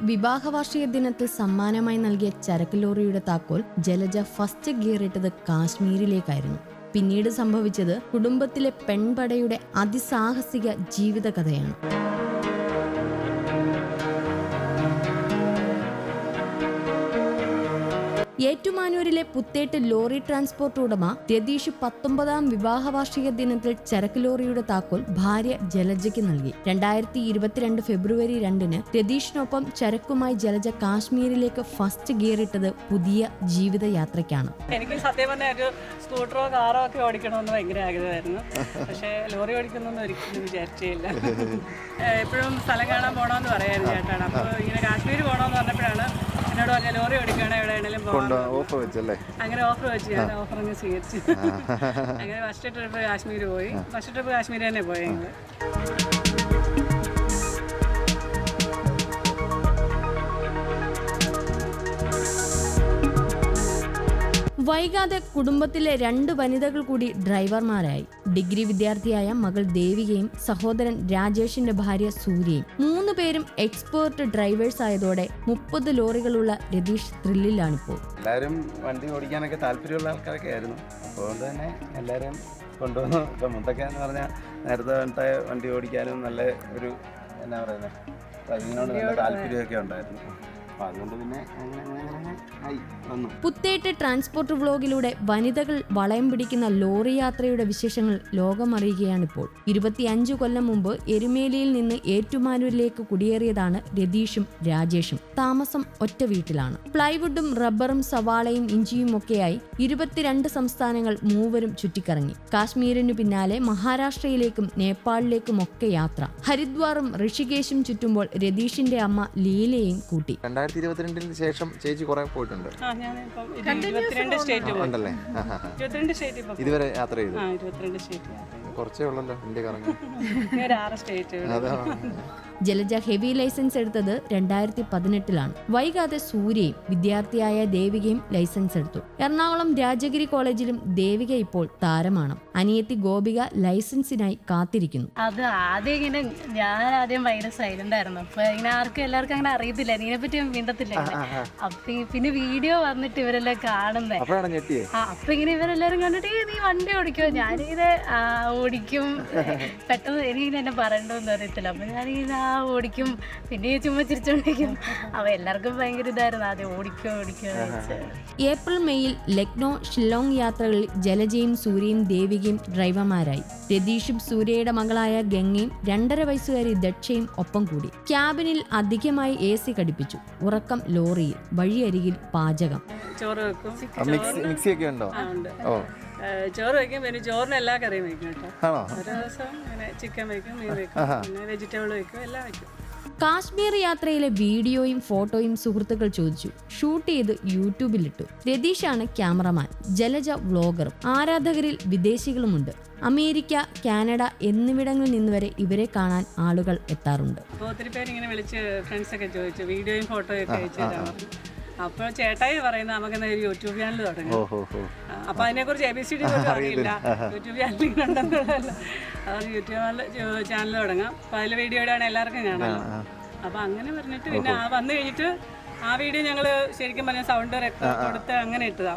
വിവാഹ വാർഷിക ദിനത്തിൽ സമ്മാനമായി നൽകിയ ചരക്ക് ലോറിയുടെ താക്കോൽ ജലജ ഫസ്റ്റ് ഗിയറിട്ടത് കാശ്മീരിലേക്കായിരുന്നു. പിന്നീട് സംഭവിച്ചത് കുടുംബത്തിലെ പെൺപടയുടെ അതിസാഹസിക ജീവിതകഥയാണ്. ഏറ്റുമാനൂരിലെ പുത്തേട്ട് ലോറി ട്രാൻസ്പോർട്ട് ഉടമ രതീഷ് പത്തൊമ്പതാം വിവാഹ വാർഷിക ദിനത്തിൽ ചരക്ക് ലോറിയുടെ താക്കോൽ ഭാര്യ ജലജയ്ക്ക് നൽകി. രണ്ടായിരത്തി ഇരുപത്തിരണ്ട് ഫെബ്രുവരി രണ്ടിന് രതീഷിനൊപ്പം ചരക്കുമായി ജലജ കാശ്മീരിലേക്ക് ഫസ്റ്റ് ഗിയറിട്ടത് പുതിയ ജീവിതയാത്രയ്ക്കാണ്. എനിക്ക് സത്യം പറഞ്ഞാൽ ഒരു സ്കൂട്ടറോ കാറോ ഒക്കെ ഓടിക്കണമെന്ന് ഭയങ്കര ആഗ്രഹമായിരുന്നു. പക്ഷേ ലോറി ഓടിക്കുന്നൊന്നും ഒരിക്കലും വിചാരിച്ചില്ല എപ്പോഴും സ്ഥലം കാണാൻ പോകണമെന്ന് പറയായിരുന്നു ചേട്ടാണ് അപ്പോൾ ഇങ്ങനെ കാശ്മീർ പോകണമെന്ന് പറഞ്ഞപ്പോഴാണ് എന്നോട് പറഞ്ഞ ലോറി ഓടിക്കുകയാണെങ്കിൽ എവിടെയാണെങ്കിലും പോകണം ഓഫർ വെച്ചല്ലേ? അങ്ങനെ ഓഫർ വെച്ച് ഞാൻ ഓഫർ അങ്ങ് സ്വീകരിച്ചു. അങ്ങനെ ഫസ്റ്റ് ട്രിപ്പ് കാശ്മീർ പോയി. ഫസ്റ്റ് ട്രിപ്പ് കാശ്മീർ തന്നെ പോയി ഞങ്ങൾ വൈകാതെ കുടുംബത്തിലെ രണ്ട് വനിതകൾ കൂടി ഡ്രൈവർമാരായി. ഡിഗ്രി വിദ്യാർത്ഥിയായ മകൾ ദേവികയും സഹോദരൻ രാജേഷിന്റെ ഭാര്യ സൂര്യയും. മൂന്ന് പേരും എക്സ്പേർട്ട് ഡ്രൈവേഴ്സ് ആയതോടെ മുപ്പത് ലോറികളുള്ള രതീഷ് ത്രില്ലിലാണിപ്പോൾ. എല്ലാവരും വണ്ടി ഓടിക്കാനൊക്കെ താല്പര്യമുള്ള ആൾക്കാരൊക്കെ ആയിരുന്നു. അതുകൊണ്ട് തന്നെ എല്ലാവരും കൊണ്ടുവന്നു ഇപ്പം മുത്തൊക്കെ എന്ന് പറഞ്ഞാൽ നേരത്തെ വേണ്ട വണ്ടി ഓടിക്കാനും നല്ല ഒരു എന്നാ പറയുന്നത് അതിനോട് നല്ല താല്പര്യമൊക്കെ ഉണ്ടായിരുന്നു. അതുകൊണ്ട് പിന്നെ അങ്ങനെ അങ്ങനെ അങ്ങനെ ആയി വന്നു. പുത്തേട്ട് ട്രാൻസ്പോർട്ട് വ്ലോഗിലൂടെ വനിതകൾ വളയം പിടിക്കുന്ന ലോറി യാത്രയുടെ വിശേഷങ്ങൾ ലോകമറിയുകയാണിപ്പോൾ. ഇരുപത്തിയഞ്ചു കൊല്ലം മുമ്പ് എരുമേലിയിൽ നിന്ന് ഏറ്റുമാനൂരിലേക്ക് കുടിയേറിയതാണ് രതീഷും രാജേഷും. താമസം ഒറ്റ വീട്ടിലാണ്. പ്ലൈവുഡും റബ്ബറും സവാളയും ഇഞ്ചിയും ഒക്കെയായി ഇരുപത്തിരണ്ട് സംസ്ഥാനങ്ങൾ മൂവരും ചുറ്റിക്കറങ്ങി. കാശ്മീരിനു പിന്നാലെ മഹാരാഷ്ട്രയിലേക്കും നേപ്പാളിലേക്കും ഒക്കെ യാത്ര. ഹരിദ്വാറും ഋഷികേശും ചുറ്റുമ്പോൾ രതീഷിന്റെ അമ്മ ലീലയും കൂട്ടി. രണ്ടായിരത്തി ഇരുപത്തിരണ്ടിന് ശേഷം ചേച്ചി കുറെ പോയിട്ടുണ്ട്. ഉണ്ടല്ലേ? ഇതുവരെ യാത്ര ചെയ്തു? ആ ഇരുപത്തിരണ്ട് സ്റ്റേറ്റ് കുറച്ചേ ഉള്ളല്ലോ ഇന്ത്യ കറങ്ങി ഇനി ആറ് സ്റ്റേറ്റ് അതാ. ജലജ ഹെവി ലൈസൻസ് എടുത്തത് രണ്ടായിരത്തി പതിനെട്ടിലാണ് വൈകാതെ സൂര്യയും വിദ്യാർത്ഥിയായ ദേവികയും ലൈസൻസ് എടുത്തു. എറണാകുളം രാജഗിരി കോളേജിലും ദേവിക ഇപ്പോൾ താരമാണ്. അനിയത്തി ഗോപിക ലൈസൻസിനായി കാത്തിരിക്കുന്നു. അത് ആദ്യം ഇങ്ങനെ ഞാൻ ആദ്യം ഭയങ്കര സൈലന്റ് ആയിരുന്നു. അപ്പൊ ഇങ്ങനെ ആർക്കും എല്ലാവർക്കും അങ്ങനെ അറിയത്തില്ല. ഇതിനെ പറ്റി മിണ്ടത്തില്ല. അപ്പൊ പിന്നെ വീഡിയോ വന്നിട്ട് ഇവരെല്ലാം കാണുന്നേ. അപ്പൊ ഇങ്ങനെ ഇവരെല്ലാരും കണ്ടിട്ട് നീ വണ്ടി ഓടിക്കോ? ഞാനിങ്ങനെ ഓടിക്കും. പെട്ടെന്ന് എനിക്ക് എന്നെ പറയണ്ടോന്ന് അറിയത്തില്ല. അപ്പൊ ഞാനിങ്ങനെ ആ ഓടിക്കും. പിന്നെ ചുമ്മാ ചിരിച്ചോണ്ടിരിക്കും. അവ എല്ലാവർക്കും ഭയങ്കര ഇതായിരുന്നു. ആദ്യം ഓടിക്കും ഓടിക്കും ഏപ്രിൽ മെയ്യിൽ ലക്നോ ഷില്ലോങ് യാത്രകളിൽ ജലജയും സൂര്യയും ദേവികയും ഡ്രൈവർമാരായി. രതീഷും സൂര്യയുടെ മകളായ ഗംഗയും രണ്ടര വയസ്സുകാരി ദക്ഷയും ഒപ്പം കൂടി. ക്യാബിനിൽ അധികമായി എ സി ഘടിപ്പിച്ചു. ഉറക്കം ലോറിയിൽ വഴിയരികിൽ പാചകം. ചോറ് വെക്കും. മിക്സി മിക്സി ഒക്കെ ഉണ്ടോ? ഓ. ഏഹ് ചോറ് വെക്കും പിന്നെ ചോറിന് എല്ലാ കറിയും വെക്കും കേട്ടോ. ആണോ? ഓരോ ദിവസം ഇങ്ങനെ ചിക്കൻ വെക്കും മീൻ വെക്കും പിന്നെ വെജിറ്റബിൾ വെക്കും എല്ലാം വെക്കും. കാശ്മീർ യാത്രയിലെ വീഡിയോയും ഫോട്ടോയും സുഹൃത്തുക്കൾ ചോദിച്ചു. ഷൂട്ട് ചെയ്ത് യൂട്യൂബിലിട്ടു. രതീഷാണ് ക്യാമറമാൻ ജലജ വ്ളോഗറും ആരാധകരിൽ വിദേശികളുമുണ്ട്. അമേരിക്ക കാനഡ എന്നിവിടങ്ങളിൽ നിന്ന് വരെ ഇവരെ കാണാൻ ആളുകൾ എത്താറുണ്ട്. ഒത്തിരി പേര് ഇങ്ങനെ വിളിച്ച് ഫ്രണ്ട്സൊക്കെ ചോദിച്ചു വീഡിയോയും ഫോട്ടോയും ഒക്കെ അയച്ചു അപ്പോൾ ചേട്ടായി പറയുന്നത് നമുക്ക് ഒരു യൂട്യൂബ് ചാനൽ തുടങ്ങി. അപ്പൊ അതിനെ കുറിച്ച് അതിനെക്കുറിച്ച് എ ബി സി ഡി പോലും അറിയില്ല. യൂട്യൂബ് ചാനൽ ഉണ്ടെന്നുള്ളതല്ല അത് യൂട്യൂബ് ചാനൽ തുടങ്ങാം. അപ്പൊ അതിലെ വീഡിയോ ആണ് എല്ലാവർക്കും കാണാം. അപ്പൊ അങ്ങനെ പറഞ്ഞിട്ട് പിന്നെ ആ വന്നു കഴിഞ്ഞിട്ട് ആ വീഡിയോ ഞങ്ങൾ ശരിക്കും പറഞ്ഞ സൗണ്ട് റെക്കോർഡ് കൊടുത്ത് അങ്ങനെ ഇട്ടതാ.